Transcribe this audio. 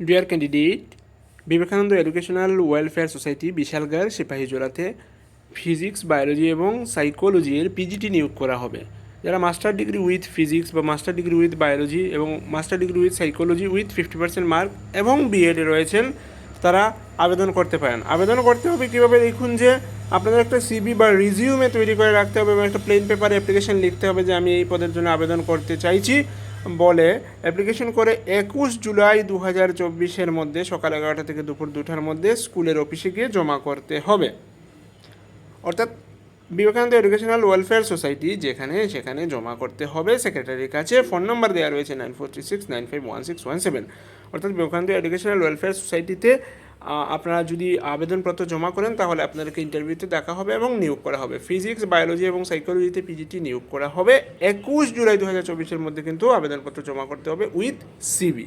Dear candidate Vivekananda educational welfare society Bishalgarh সিপাহীজোড়াতে physics biology এবং সাইকোলজির PGT নিয়োগ করা হবে। যারা মাস্টার ডিগ্রি উইথ ফিজিক্স বা মাস্টার ডিগ্রি উইথ বায়োলজি এবং master degree with psychology with fifty percent mark এবং বিএডে রয়েছেন, তারা আবেদন করতে পারেন। আবেদন করতে হবে কীভাবে? দেখুন যে আপনাদের একটা সিবি বা রিজিউমে তৈরি করে রাখতে হবে এবং একটা প্লেন পেপারে অ্যাপ্লিকেশন লিখতে হবে যে আমি এই পদের জন্য আবেদন করতে চাইছি। বলে অ্যাপ্লিকেশন করে একুশ জুলাই দু হাজার চব্বিশের মধ্যে সকাল এগারোটা থেকে দুপুর দুটার মধ্যে স্কুলের অফিসে গিয়ে জমা করতে হবে। অর্থাৎ বিবেকানন্দ এডুকেশনাল ওয়েলফেয়ার সোসাইটি যেখানে, সেখানে জমা করতে হবে। সেক্রেটারির কাছে ফোন নম্বর দেওয়া রয়েছে nine four three six, nine five one six one seven. অর্থাৎ বিবেকানন্দ এডুকেশনাল ওয়েলফেয়ার সোসাইটিতে আপনারা যদি আবেদনপত্র জমা করেন, তাহলে আপনাদেরকে ইন্টারভিউতে দেখা হবে এবং নিয়োগ করা হবে। ফিজিক্স বায়োলজি এবং সাইকোলজিতে পিজিটি নিয়োগ করা হবে। একুশ জুলাই দু হাজার চব্বিশের মধ্যে কিন্তু আবেদনপত্র জমা করতে হবে উইথ সিবি